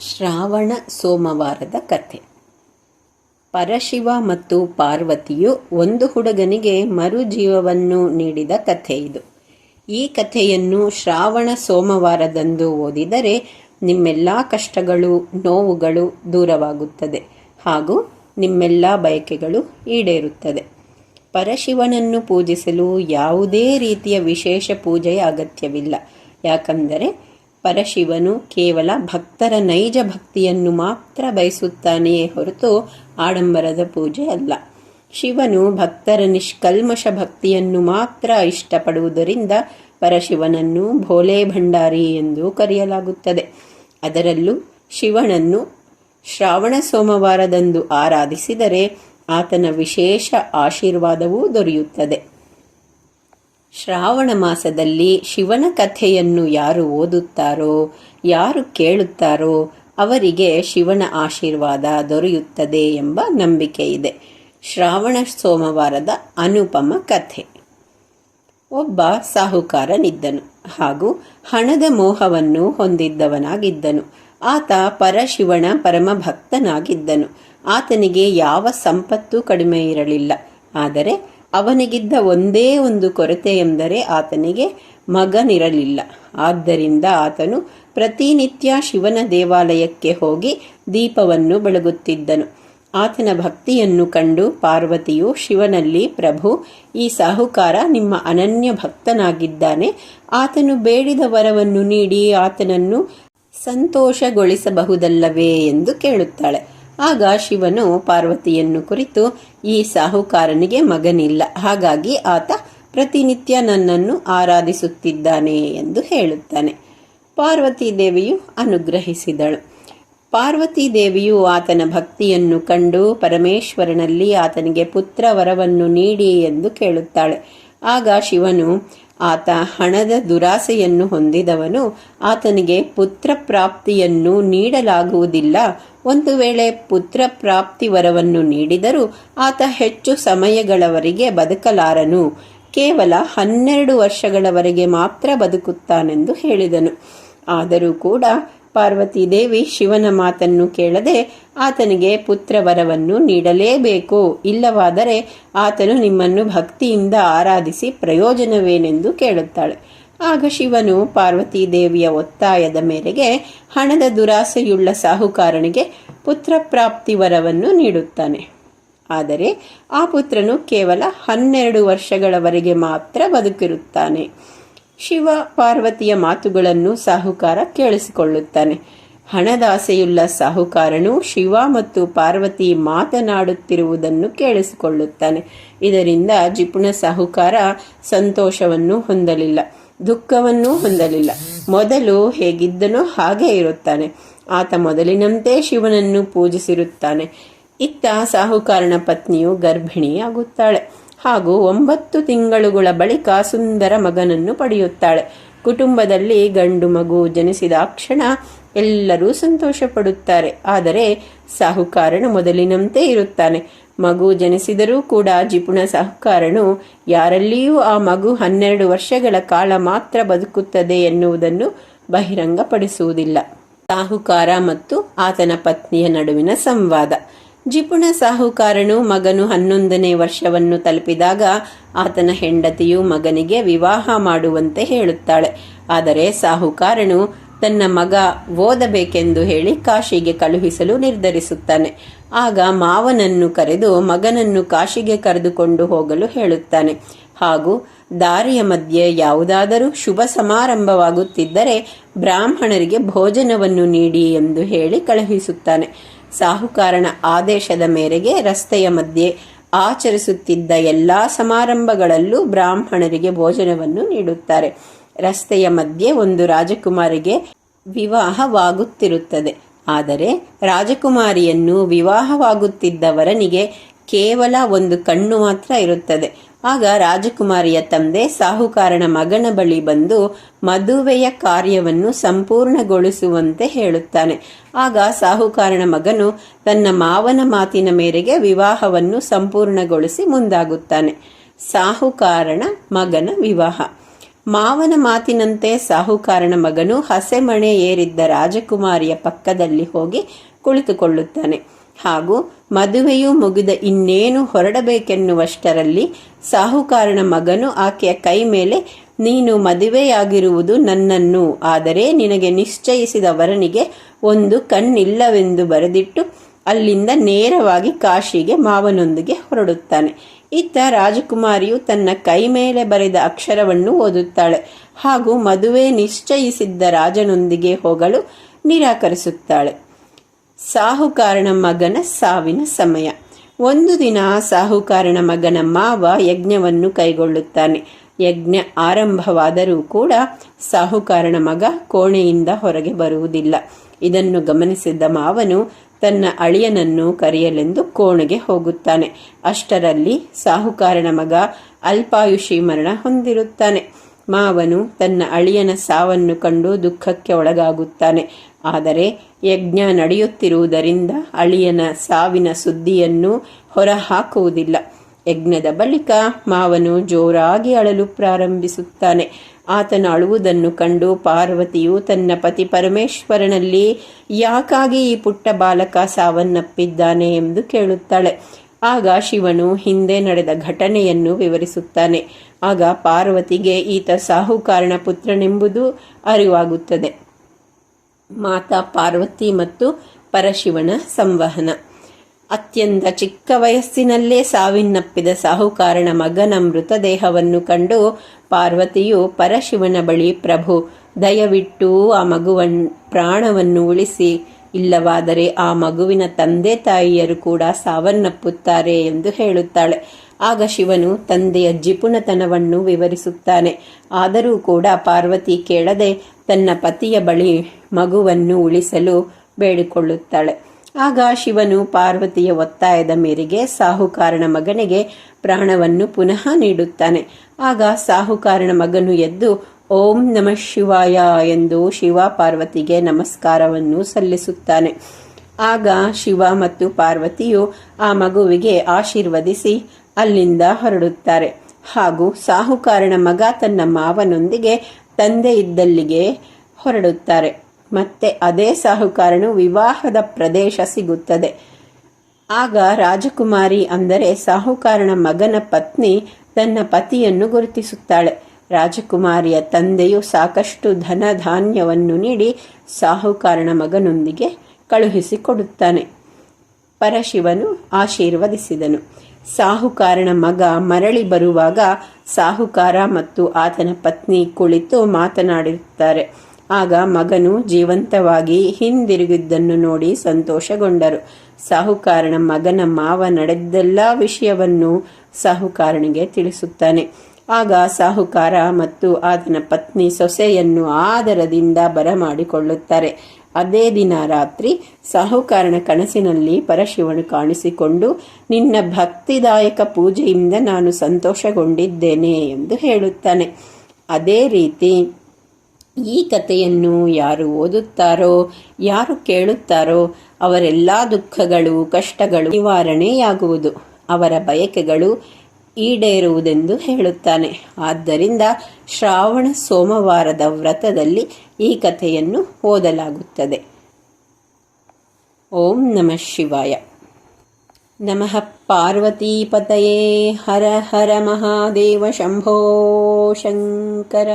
ಶ್ರಾವಣ ಸೋಮವಾರದ ಕಥೆ. ಪರಶಿವ ಮತ್ತು ಪಾರ್ವತಿಯು ಒಂದು ಹುಡುಗನಿಗೆ ಮರುಜೀವವನ್ನು ನೀಡಿದ ಕಥೆ ಇದು. ಈ ಕಥೆಯನ್ನು ಶ್ರಾವಣ ಸೋಮವಾರದಂದು ಓದಿದರೆ ನಿಮ್ಮೆಲ್ಲ ಕಷ್ಟಗಳು, ನೋವುಗಳು ದೂರವಾಗುತ್ತದೆ ಹಾಗೂ ನಿಮ್ಮೆಲ್ಲ ಬಯಕೆಗಳು ಈಡೇರುತ್ತದೆ. ಪರಶಿವನನ್ನು ಪೂಜಿಸಲು ಯಾವುದೇ ರೀತಿಯ ವಿಶೇಷ ಪೂಜೆಯ ಅಗತ್ಯವಿಲ್ಲ. ಯಾಕಂದರೆ ಪರಶಿವನು ಕೇವಲ ಭಕ್ತರ ನೈಜ ಭಕ್ತಿಯನ್ನು ಮಾತ್ರ ಬಯಸುತ್ತಾನೆಯೇ ಹೊರತು ಆಡಂಬರದ ಪೂಜೆ ಅಲ್ಲ. ಶಿವನು ಭಕ್ತರ ನಿಷ್ಕಲ್ಮಶ ಭಕ್ತಿಯನ್ನು ಮಾತ್ರ ಇಷ್ಟಪಡುವುದರಿಂದ ಪರಶಿವನನ್ನು ಭೋಲೆ ಭಂಡಾರಿ ಎಂದು ಕರೆಯಲಾಗುತ್ತದೆ. ಅದರಲ್ಲೂ ಶಿವನನ್ನು ಶ್ರಾವಣ ಸೋಮವಾರದಂದು ಆರಾಧಿಸಿದರೆ ಆತನ ವಿಶೇಷ ಆಶೀರ್ವಾದವೂ ದೊರೆಯುತ್ತದೆ. ಶ್ರಾವಣ ಮಾಸದಲ್ಲಿ ಶಿವನ ಕಥೆಯನ್ನು ಯಾರು ಓದುತ್ತಾರೋ, ಯಾರು ಕೇಳುತ್ತಾರೋ ಅವರಿಗೆ ಶಿವನ ಆಶೀರ್ವಾದ ದೊರೆಯುತ್ತದೆ ಎಂಬ ನಂಬಿಕೆ ಇದೆ. ಶ್ರಾವಣ ಸೋಮವಾರದ ಅನುಪಮ ಕಥೆ. ಒಬ್ಬ ಸಾಹುಕಾರನಿದ್ದನು ಹಾಗೂ ಹಣದ ಮೋಹವನ್ನು ಹೊಂದಿದ್ದವನಾಗಿದ್ದನು. ಆತ ಪರಶಿವನ ಪರಮ ಭಕ್ತನಾಗಿದ್ದನು ಆತನಿಗೆ ಯಾವ ಸಂಪತ್ತು ಕಡಿಮೆ ಇರಲಿಲ್ಲ. ಆದರೆ ಅವನಿಗಿದ್ದ ಒಂದೇ ಒಂದು ಕೊರತೆ ಎಂದರೆ ಆತನಿಗೆ ಮಗನಿರಲಿಲ್ಲ. ಆದ್ದರಿಂದ ಆತನು ಪ್ರತಿನಿತ್ಯ ಶಿವನ ದೇವಾಲಯಕ್ಕೆ ಹೋಗಿ ದೀಪವನ್ನು ಬೆಳಗುತ್ತಿದ್ದನು. ಆತನ ಭಕ್ತಿಯನ್ನು ಕಂಡು ಪಾರ್ವತಿಯು, ಶಿವನಲ್ಲಿ ಪ್ರಭು, ಈ ಸಾಹುಕಾರ ನಿಮ್ಮ ಅನನ್ಯ ಭಕ್ತನಾಗಿದ್ದಾನೆ. ಆತನು ಬೇಡಿದ ವರವನ್ನು ನೀಡಿ ಆತನನ್ನು ಸಂತೋಷಗೊಳಿಸಬಹುದಲ್ಲವೇ? ಎಂದು ಕೇಳುತ್ತಾಳೆ. ಆಗ ಶಿವನು ಪಾರ್ವತಿಯನ್ನು ಕುರಿತು, ಈ ಸಾಹುಕಾರನಿಗೆ ಮಗನಿಲ್ಲ. ಹಾಗಾಗಿ ಆತ ಪ್ರತಿನಿತ್ಯ ನನ್ನನ್ನು ಆರಾಧಿಸುತ್ತಿದ್ದಾನೆ ಎಂದು ಹೇಳುತ್ತಾನೆ. ಪಾರ್ವತಿ ದೇವಿಯು ಅನುಗ್ರಹಿಸಿದಳು. ಪಾರ್ವತಿ ದೇವಿಯು ಆತನ ಭಕ್ತಿಯನ್ನು ಕಂಡು ಪರಮೇಶ್ವರನಲ್ಲಿ ಆತನಿಗೆ ಪುತ್ರ ವರವನ್ನು ನೀಡಿ ಎಂದು ಕೇಳುತ್ತಾಳೆ. ಆಗ ಶಿವನು, ಆತ ಹಣದ ದುರಾಸೆಯನ್ನು ಹೊಂದಿದವನು, ಆತನಿಗೆ ಪುತ್ರ ಪ್ರಾಪ್ತಿಯನ್ನು ನೀಡಲಾಗುವುದಿಲ್ಲ ಒಂದು ವೇಳೆ ಪುತ್ರ ಪ್ರಾಪ್ತಿ ವರವನ್ನು ನೀಡಿದರೂ ಆತ ಹೆಚ್ಚು ಸಮಯಗಳವರೆಗೆ ಬದುಕಲಾರನು. ಕೇವಲ ಹನ್ನೆರಡು ವರ್ಷಗಳವರೆಗೆ ಮಾತ್ರ ಬದುಕುತ್ತಾನೆಂದು ಹೇಳಿದನು. ಆದರೂ ಕೂಡ ಪಾರ್ವತಿ ದೇವಿ ಶಿವನ ಮಾತನ್ನು ಕೇಳದೆ ಆತನಿಗೆ ಪುತ್ರ ವರವನ್ನು ನೀಡಲೇಬೇಕು. ಇಲ್ಲವಾದರೆ ಆತನು ನಿಮ್ಮನ್ನು ಭಕ್ತಿಯಿಂದ ಆರಾಧಿಸಿ ಪ್ರಯೋಜನವೇನೆಂದು ಕೇಳುತ್ತಾಳೆ. ಆಗ ಶಿವನು ಪಾರ್ವತಿ ದೇವಿಯ ಒತ್ತಾಯದ ಮೇರೆಗೆ ಹಣದ ದುರಾಸೆಯುಳ್ಳ ಸಾಹುಕಾರನಿಗೆ ಪುತ್ರ ಪ್ರಾಪ್ತಿ ವರವನ್ನು ನೀಡುತ್ತಾನೆ. ಆದರೆ ಆ ಪುತ್ರನು ಕೇವಲ ಹನ್ನೆರಡು ವರ್ಷಗಳವರೆಗೆ ಮಾತ್ರ ಬದುಕಿರುತ್ತಾನೆ. ಶಿವ ಪಾರ್ವತಿಯ ಮಾತುಗಳನ್ನು ಸಾಹುಕಾರ ಕೇಳಿಸಿಕೊಳ್ಳುತ್ತಾನೆ. ಹಣದಾಸೆಯುಳ್ಳ ಸಾಹುಕಾರನು ಶಿವ ಮತ್ತು ಪಾರ್ವತಿ ಮಾತನಾಡುತ್ತಿರುವುದನ್ನು ಕೇಳಿಸಿಕೊಳ್ಳುತ್ತಾನೆ. ಇದರಿಂದ ಜಿಪುಣ ಸಾಹುಕಾರ ಸಂತೋಷವನ್ನು ಹೊಂದಲಿಲ್ಲ. ದುಃಖವನ್ನೂ ಹೊಂದಲಿಲ್ಲ. ಮೊದಲು ಹೇಗಿದ್ದನೋ ಹಾಗೆ ಇರುತ್ತಾನೆ. ಆತ ಮೊದಲಿನಂತೆ ಶಿವನನ್ನು ಪೂಜಿಸಿರುತ್ತಾನೆ. ಇತ್ತ ಸಾಹುಕಾರನ ಪತ್ನಿಯು ಗರ್ಭಿಣಿಯಾಗುತ್ತಾಳೆ. ಹಾಗೂ ಒಂಬತ್ತು ತಿಂಗಳುಗಳ ಬಳಿಕ ಸುಂದರ ಮಗನನ್ನು ಪಡೆಯುತ್ತಾಳೆ. ಕುಟುಂಬದಲ್ಲಿ ಗಂಡು ಮಗು ಜನಿಸಿದ ಕ್ಷಣ ಎಲ್ಲರೂ ಸಂತೋಷ ಪಡುತ್ತಾರೆ ಆದರೆ ಸಾಹುಕಾರನು ಮೊದಲಿನಂತೆ ಇರುತ್ತಾನೆ. ಮಗು ಜನಿಸಿದರೂ ಕೂಡ ಜಿಪುಣ ಸಾಹುಕಾರನು ಯಾರಲ್ಲಿಯೂ ಆ ಮಗು ಹನ್ನೆರಡು ವರ್ಷಗಳ ಕಾಲ ಮಾತ್ರ ಬದುಕುತ್ತದೆ ಎನ್ನುವುದನ್ನು ಬಹಿರಂಗಪಡಿಸುವುದಿಲ್ಲ. ಸಾಹುಕಾರ ಮತ್ತು ಆತನ ಪತ್ನಿಯ ನಡುವಿನ ಸಂವಾದ. ಜಿಪುಣ ಸಾಹುಕಾರನು ಮಗನು ಹನ್ನೊಂದನೇ ವರ್ಷವನ್ನು ತಲುಪಿದಾಗ ಆತನ ಹೆಂಡತಿಯು ಮಗನಿಗೆ ವಿವಾಹ ಮಾಡುವಂತೆ ಹೇಳುತ್ತಾಳೆ. ಆದರೆ ಸಾಹುಕಾರನು ತನ್ನ ಮಗ ಓದಬೇಕೆಂದು ಹೇಳಿ ಕಾಶಿಗೆ ಕಳುಹಿಸಲು ನಿರ್ಧರಿಸುತ್ತಾನೆ. ಆಗ ಮಾವನನ್ನು ಕರೆದು ಮಗನನ್ನು ಕಾಶಿಗೆ ಕರೆದುಕೊಂಡು ಹೋಗಲು ಹೇಳುತ್ತಾನೆ. ಹಾಗೂ ದಾರಿಯ ಮಧ್ಯೆ ಯಾವುದಾದರೂ ಶುಭ ಸಮಾರಂಭವಾಗುತ್ತಿದ್ದರೆ ಬ್ರಾಹ್ಮಣರಿಗೆ ಭೋಜನವನ್ನು ನೀಡಿ ಎಂದು ಹೇಳಿ ಕಳುಹಿಸುತ್ತಾನೆ. ಸಾಹುಕಾರನ ಆದೇಶದ ಮೇರೆಗೆ ರಸ್ತೆಯ ಮಧ್ಯೆ ಆಚರಿಸುತ್ತಿದ್ದ ಎಲ್ಲ ಸಮಾರಂಭಗಳಲ್ಲೂ ಬ್ರಾಹ್ಮಣರಿಗೆ ಭೋಜನವನ್ನು ನೀಡುತ್ತಾರೆ. ರಸ್ತೆಯ ಮಧ್ಯೆ ಒಂದು ರಾಜಕುಮಾರಿಗೆ ವಿವಾಹವಾಗುತ್ತಿರುತ್ತದೆ. ಆದರೆ ರಾಜಕುಮಾರಿಯನ್ನು ವಿವಾಹವಾಗುತ್ತಿದ್ದವರನಿಗೆ ಕೇವಲ ಒಂದು ಕಣ್ಣು ಮಾತ್ರ ಇರುತ್ತದೆ. ಆಗ ರಾಜಕುಮಾರಿಯ ತಂದೆ, ಸಾಹುಕಾರನ ಮಗನ ಬಳಿ ಬಂದು ಮದುವೆಯ ಕಾರ್ಯವನ್ನು ಸಂಪೂರ್ಣಗೊಳಿಸುವಂತೆ ಹೇಳುತ್ತಾನೆ. ಆಗ ಸಾಹುಕಾರನ ಮಗನು ತನ್ನ ಮಾವನ ಮಾತಿನ ಮೇರೆಗೆ ವಿವಾಹವನ್ನು ಸಂಪೂರ್ಣಗೊಳಿಸಿ ಮುಂದಾಗುತ್ತಾನೆ. ಸಾಹುಕಾರನ ಮಗನ ವಿವಾಹ. ಮಾವನ ಮಾತಿನಂತೆ ಸಾಹುಕಾರನ ಮಗನು ಹಸೆಮಣೆ ಏರಿದ್ದ ರಾಜಕುಮಾರಿಯ ಪಕ್ಕದಲ್ಲಿ ಹೋಗಿ ಕುಳಿತುಕೊಳ್ಳುತ್ತಾನೆ. ಹಾಗೂ ಮದುವೆಯೂ ಮುಗಿದ ಇನ್ನೇನು ಹೊರಡಬೇಕೆನ್ನುವಷ್ಟರಲ್ಲಿ ಸಾಹುಕಾರನ ಮಗನು ಆಕೆಯ ಕೈ ಮೇಲೆ, ನೀನು ಮದುವೆಯಾಗಿರುವುದು ನನ್ನನ್ನು, ಆದರೆ ನಿನಗೆ ನಿಶ್ಚಯಿಸಿದ ವರನಿಗೆ ಒಂದು ಕಣ್ಣಿಲ್ಲವೆಂದು ಬರೆದಿಟ್ಟು ಅಲ್ಲಿಂದ ನೇರವಾಗಿ ಕಾಶಿಗೆ ಮಾವನೊಂದಿಗೆ ಹೊರಡುತ್ತಾನೆ. ಇತ್ತ ರಾಜಕುಮಾರಿಯು ತನ್ನ ಕೈ ಮೇಲೆ ಬರೆದ ಅಕ್ಷರವನ್ನು ಓದುತ್ತಾಳೆ ಹಾಗೂ ಮದುವೆ ನಿಶ್ಚಯಿಸಿದ್ದ ರಾಜನೊಂದಿಗೆ ಹೋಗಲು ನಿರಾಕರಿಸುತ್ತಾಳೆ. ಸಾಹುಕಾರನ ಮಗನ ಸಾವಿನ ಸಮಯ. ಒಂದು ದಿನ ಸಾಹುಕಾರನ ಮಗನ ಮಾವ ಯಜ್ಞವನ್ನು ಕೈಗೊಳ್ಳುತ್ತಾನೆ. ಯಜ್ಞ ಆರಂಭವಾದರೂ ಕೂಡ ಸಾಹುಕಾರನ ಮಗ ಕೋಣೆಯಿಂದ ಹೊರಗೆ ಬರುವುದಿಲ್ಲ. ಇದನ್ನು ಗಮನಿಸಿದ್ದ ಮಾವನು ತನ್ನ ಅಳಿಯನನ್ನು ಕರೆಯಲೆಂದು ಕೋಣೆಗೆ ಹೋಗುತ್ತಾನೆ. ಅಷ್ಟರಲ್ಲಿ ಸಾಹುಕಾರನ ಮಗ ಅಲ್ಪಾಯುಷಿ ಮರಣ ಹೊಂದಿರುತ್ತಾನೆ. ಮಾವನು ತನ್ನ ಅಳಿಯನ ಸಾವನ್ನು ಕಂಡು ದುಃಖಕ್ಕೆ ಒಳಗಾಗುತ್ತಾನೆ. ಆದರೆ ಯಜ್ಞ ನಡೆಯುತ್ತಿರುವುದರಿಂದ ಅಳಿಯನ ಸಾವಿನ ಸುದ್ದಿಯನ್ನು ಹೊರಹಾಕುವುದಿಲ್ಲ. ಯಜ್ಞದ ಬಳಿಕ ಮಾವನು ಜೋರಾಗಿ ಅಳಲು ಪ್ರಾರಂಭಿಸುತ್ತಾನೆ. ಆತನ ಅಳುವುದನ್ನು ಕಂಡು ಪಾರ್ವತಿಯು ತನ್ನ ಪತಿ ಪರಮೇಶ್ವರನಲ್ಲಿ, ಯಾಕಾಗಿ ಈ ಪುಟ್ಟ ಬಾಲಕ ಸಾವನ್ನಪ್ಪಿದ್ದಾನೆ ಎಂದು ಕೇಳುತ್ತಾಳೆ. ಆಗ ಶಿವನು ಹಿಂದೆ ನಡೆದ ಘಟನೆಯನ್ನು ವಿವರಿಸುತ್ತಾನೆ. ಆಗ ಪಾರ್ವತಿಗೆ ಈತ ಸಾಹುಕಾರನ ಪುತ್ರನೆಂಬುದು ಅರಿವಾಗುತ್ತದೆ. ಮಾತಾ ಪಾರ್ವತಿ ಮತ್ತು ಪರಶಿವನ ಸಂವಹನ. ಅತ್ಯಂತ ಚಿಕ್ಕ ವಯಸ್ಸಿನಲ್ಲೇ ಸಾವಿನ್ನಪ್ಪಿದ ಸಾಹುಕಾರನ ಮಗನ ಮೃತದೇಹವನ್ನು ಕಂಡು ಪಾರ್ವತಿಯು ಪರಶಿವನ ಬಳಿ, ಪ್ರಭು, ದಯವಿಟ್ಟು ಆ ಮಗುವನ್, ಪ್ರಾಣವನ್ನು ಉಳಿಸಿ. ಇಲ್ಲವಾದರೆ ಆ ಮಗುವಿನ ತಂದೆ ತಾಯಿಯರು ಕೂಡ ಸಾವನ್ನಪ್ಪುತ್ತಾರೆ ಎಂದು ಹೇಳುತ್ತಾಳೆ. ಆಗ ಶಿವನು ತಂದೆಯ ಜಿಪುಣತನವನ್ನು ವಿವರಿಸುತ್ತಾನೆ. ಆದರೂ ಕೂಡ ಪಾರ್ವತಿ ಕೇಳದೆ ತನ್ನ ಪತಿಯ ಬಳಿ ಮಗುವನ್ನು ಉಳಿಸಲು ಬೇಡಿಕೊಳ್ಳುತ್ತಾಳೆ. ಆಗ ಶಿವನು ಪಾರ್ವತಿಯ ಒತ್ತಾಯದ ಮೇರೆಗೆ ಸಾಹುಕಾರನ ಮಗನಿಗೆ ಪ್ರಾಣವನ್ನು ಪುನಃ ನೀಡುತ್ತಾನೆ. ಆಗ ಸಾಹುಕಾರನ ಮಗನು ಎದ್ದು, ಓಂ ನಮ ಶಿವಾಯ ಎಂದು ಶಿವ ಪಾರ್ವತಿಗೆ ನಮಸ್ಕಾರವನ್ನು ಸಲ್ಲಿಸುತ್ತಾನೆ. ಆಗ ಶಿವ ಮತ್ತು ಪಾರ್ವತಿಯು ಆ ಮಗುವಿಗೆ ಆಶೀರ್ವದಿಸಿ ಅಲ್ಲಿಂದ ಹೊರಡುತ್ತಾರೆ. ಹಾಗೂ ಸಾಹುಕಾರನ ಮಗ ತನ್ನ ಮಾವನೊಂದಿಗೆ ತಂದೆ ಇದ್ದಲ್ಲಿಗೆ ಹೊರಡುತ್ತಾರೆ. ಮತ್ತೆ ಅದೇ ಸಾಹುಕಾರನು ವಿವಾಹದ ಪ್ರದೇಶ ಸಿಗುತ್ತದೆ. ಆಗ ರಾಜಕುಮಾರಿ ಅಂದರೆ ಸಾಹುಕಾರನ ಮಗನ ಪತ್ನಿ ತನ್ನ ಪತಿಯನ್ನು ಗುರುತಿಸುತ್ತಾಳೆ. ರಾಜಕುಮಾರಿಯ ತಂದೆಯು ಸಾಕಷ್ಟು ಧನ ಧಾನ್ಯವನ್ನು ನೀಡಿ ಸಾಹುಕಾರನ ಮಗನೊಂದಿಗೆ ಕಳುಹಿಸಿಕೊಡುತ್ತಾನೆ. ಪರಶಿವನು ಆಶೀರ್ವದಿಸಿದನು. ಸಾಹುಕಾರನ ಮಗ ಮರಳಿ ಬರುವಾಗ ಸಾಹುಕಾರ ಮತ್ತು ಆತನ ಪತ್ನಿ ಕುಳಿತು ಮಾತನಾಡಿರುತ್ತಾರೆ. ಆಗ ಮಗನು ಜೀವಂತವಾಗಿ ಹಿಂದಿರುಗಿದ್ದನ್ನು ನೋಡಿ ಸಂತೋಷಗೊಂಡರು. ಸಾಹುಕಾರನ ಮಗನ ಮಾವ ನಡೆದ್ದೆಲ್ಲ ವಿಷಯವನ್ನು ಸಾಹುಕಾರನಿಗೆ ತಿಳಿಸುತ್ತಾನೆ. ಆಗ ಸಾಹುಕಾರ ಮತ್ತು ಆತನ ಪತ್ನಿ ಸೊಸೆಯನ್ನು ಆದರದಿಂದ ಬರಮಾಡಿಕೊಳ್ಳುತ್ತಾರೆ. ಅದೇ ದಿನ ರಾತ್ರಿ ಸಾಹುಕಾರನ ಕನಸಿನಲ್ಲಿ ಪರಶಿವನು ಕಾಣಿಸಿಕೊಂಡು, ನಿನ್ನ ಭಕ್ತಿದಾಯಕ ಪೂಜೆಯಿಂದ ನಾನು ಸಂತೋಷಗೊಂಡಿದ್ದೇನೆ ಎಂದು ಹೇಳುತ್ತಾನೆ. ಅದೇ ರೀತಿ ಈ ಕಥೆಯನ್ನು ಯಾರು ಓದುತ್ತಾರೋ, ಯಾರು ಕೇಳುತ್ತಾರೋ, ಅವರೆಲ್ಲ ದುಃಖಗಳು, ಕಷ್ಟಗಳು ನಿವಾರಣೆಯಾಗುವುದು. ಅವರ ಬಯಕೆಗಳು ಈಡೇರುವುದೆಂದು ಹೇಳುತ್ತಾನೆ. ಆದ್ದರಿಂದ ಶ್ರಾವಣ ಸೋಮವಾರದ ವ್ರತದಲ್ಲಿ ಈ ಕಥೆಯನ್ನು ಓದಲಾಗುತ್ತದೆ. ಓಂ ನಮಃ ಶಿವಾಯ. ನಮಃ ಪಾರ್ವತೀಪತಯೇ ಹರ ಹರ ಮಹಾದೇವ ಶಂಭೋ ಶಂಕರ.